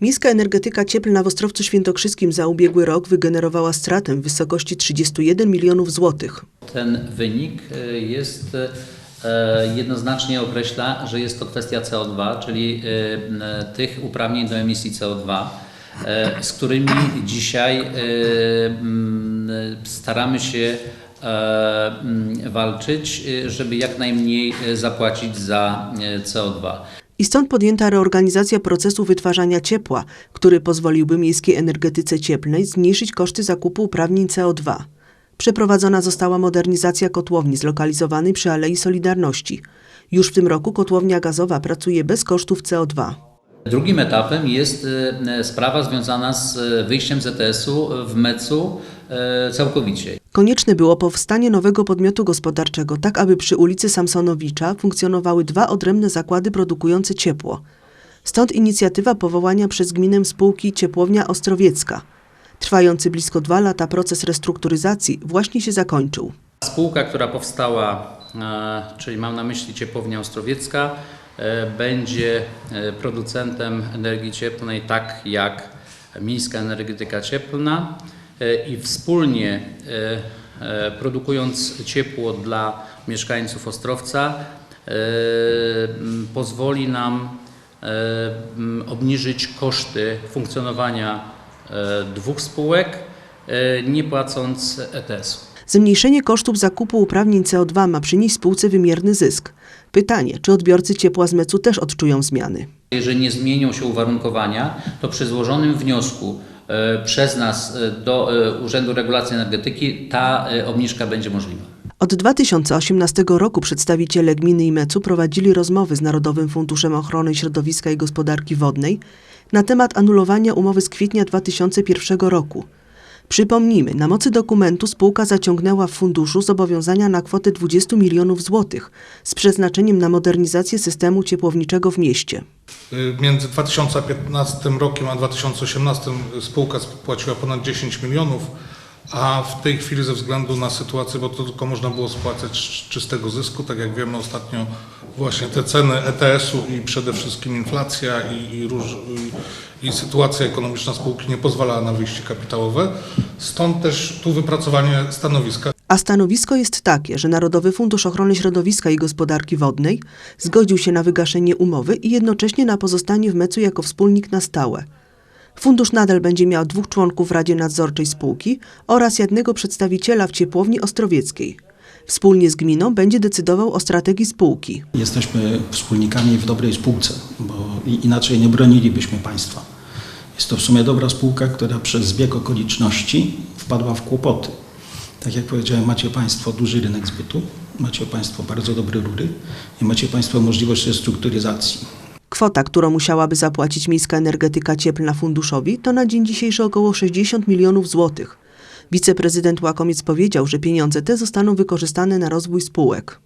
Miejska energetyka cieplna w Ostrowcu Świętokrzyskim za ubiegły rok wygenerowała stratę w wysokości 31 milionów złotych. Ten wynik e, jest e, jednoznacznie określa, że jest to kwestia CO2, czyli e, tych uprawnień do emisji CO2, e, z którymi dzisiaj staramy się walczyć, żeby jak najmniej zapłacić za e, CO2. I stąd podjęta reorganizacja procesu wytwarzania ciepła, który pozwoliłby miejskiej energetyce cieplnej zmniejszyć koszty zakupu uprawnień CO2. Przeprowadzona została modernizacja kotłowni zlokalizowanej przy Alei Solidarności. Już w tym roku kotłownia gazowa pracuje bez kosztów CO2. Drugim etapem jest e, sprawa związana z e, wyjściem ZTS-u w MEC-u e, całkowicie. Konieczne było powstanie nowego podmiotu gospodarczego, tak aby przy ulicy Samsonowicza funkcjonowały dwa odrębne zakłady produkujące ciepło. Stąd inicjatywa powołania przez gminę spółki Ciepłownia Ostrowiecka. Trwający blisko dwa lata proces restrukturyzacji właśnie się zakończył. Spółka, która powstała, e, czyli mam na myśli Ciepłownia Ostrowiecka, e, będzie e, producentem energii cieplnej tak jak Miejska Energetyka Cieplna i wspólnie e, e, produkując ciepło dla mieszkańców Ostrowca e, pozwoli nam obniżyć koszty funkcjonowania dwóch spółek, nie płacąc ETS-u. Zmniejszenie kosztów zakupu uprawnień CO2 ma przynieść spółce wymierny zysk. Pytanie, czy odbiorcy ciepła z MEC-u też odczują zmiany? Jeżeli nie zmienią się uwarunkowania, to przy złożonym wniosku przez nas e, do e, Urzędu Regulacji Energetyki ta e, obniżka będzie możliwa. Od 2018 roku przedstawiciele gminy i MEC-u prowadzili rozmowy z Narodowym Funduszem Ochrony Środowiska i Gospodarki Wodnej na temat anulowania umowy z kwietnia 2001 roku. Przypomnijmy, na mocy dokumentu spółka zaciągnęła w funduszu zobowiązania na kwotę 20 milionów złotych z przeznaczeniem na modernizację systemu ciepłowniczego w mieście. Y, Między 2015 rokiem a 2018 spółka spłaciła ponad 10 milionów, a w tej chwili ze względu na sytuację, bo to tylko można było spłacać z czystego zysku, tak jak wiemy ostatnio właśnie te ceny ETS-u i przede wszystkim inflacja i, i, róż, i, i sytuacja ekonomiczna spółki nie pozwalała na wyjście kapitałowe. Stąd też tu wypracowanie stanowiska. A stanowisko jest takie, że Narodowy Fundusz Ochrony Środowiska i Gospodarki Wodnej zgodził się na wygaszenie umowy i jednocześnie na pozostanie w MEC-u jako wspólnik na stałe. Fundusz nadal będzie miał dwóch członków w Radzie Nadzorczej spółki oraz jednego przedstawiciela w ciepłowni ostrowieckiej. Wspólnie z gminą będzie decydował o strategii spółki. Jesteśmy wspólnikami w dobrej spółce, bo inaczej nie bronilibyśmy państwa. Jest to w sumie dobra spółka, która przez zbieg okoliczności wpadła w kłopoty. Tak jak powiedziałem, macie Państwo duży rynek zbytu, macie Państwo bardzo dobre rury i macie Państwo możliwość restrukturyzacji. Kwota, którą musiałaby zapłacić Miejska Energetyka Cieplna funduszowi, to na dzień dzisiejszy około 60 milionów złotych. Wiceprezydent Łakomiec powiedział, że pieniądze te zostaną wykorzystane na rozwój spółek.